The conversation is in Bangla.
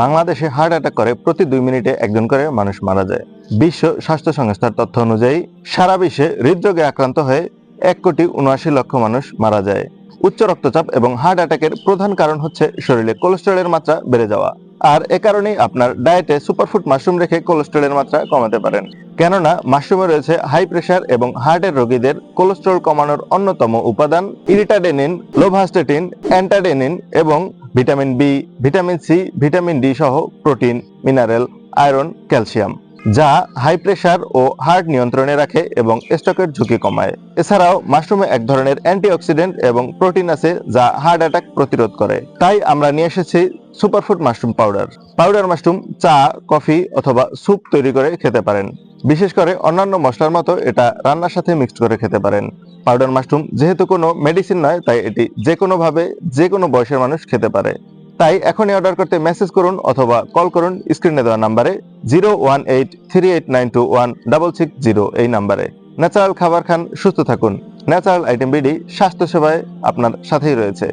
বাংলাদেশে হার্ট অ্যাটাক করে প্রতি দুই মিনিটে একজন করে মানুষ মারা যায়। বিশ্ব স্বাস্থ্য সংস্থার তথ্য অনুযায়ী, সারা বিশ্বে হৃদরোগে আক্রান্ত হয়ে এক কোটি উনআশি লক্ষ মানুষ মারা যায়। উচ্চ রক্তচাপ এবং হার্ট অ্যাটাকের প্রধান কারণ হচ্ছে শরীরে কোলেস্টেরলের মাত্রা বেড়ে যাওয়া। আর এ কারণেই আপনার ডায়েটে সুপারফুড মাশরুম রেখে কোলেস্টেরলের মাত্রা কমাতে পারেন। কেননা, মাশরুমে রয়েছে হাই প্রেশার এবং হার্টের রোগীদের কোলেস্টেরল কমানোর অন্যতম উপাদান ইরিটাডেনিন, লোভাস্টেটিন, অ্যান্টাডেনিন এবং vitamin B vitamin C vitamin D সহ প্রোটিন, মিনারেল, আয়রন, ক্যালসিয়াম, যা হাই প্রেশার ও হার্ট নিয়ন্ত্রণে রাখে এবং স্ট্রোকের ঝুঁকি কমায়। এছাড়াও মাশরুমে এক ধরনের অ্যান্টিঅক্সিডেন্ট এবং প্রোটিন আছে যা হার্ট অ্যাটাক প্রতিরোধ করে। তাই আমরা নিয়ে এসেছি superfood mushroom powder. Powder mushroom চা, কফি অথবা স্যুপ তৈরি করে খেতে পারেন। বিশেষ করে অন্যান্য মশলার মতো এটা রান্নার সাথে মিক্সড করে খেতে পারেন। পাউডার মাশরুম যেহেতু কোনো মেডিসিন নয়, তাই এটি যে কোনো ভাবে যে কোনো বয়সের মানুষ খেতে পারে। তাই এখনই অর্ডার করতে মেসেজ করুন অথবা কল করুন স্ক্রিনে দেওয়া নাম্বারে zero one eight three eight nine two one double six zero এই নাম্বারে ন্যাচারাল খাবার খান, সুস্থ থাকুন। ন্যাচারাল আইটেম বিডি স্বাস্থ্য সেবায় আপনার সাথেই রয়েছে।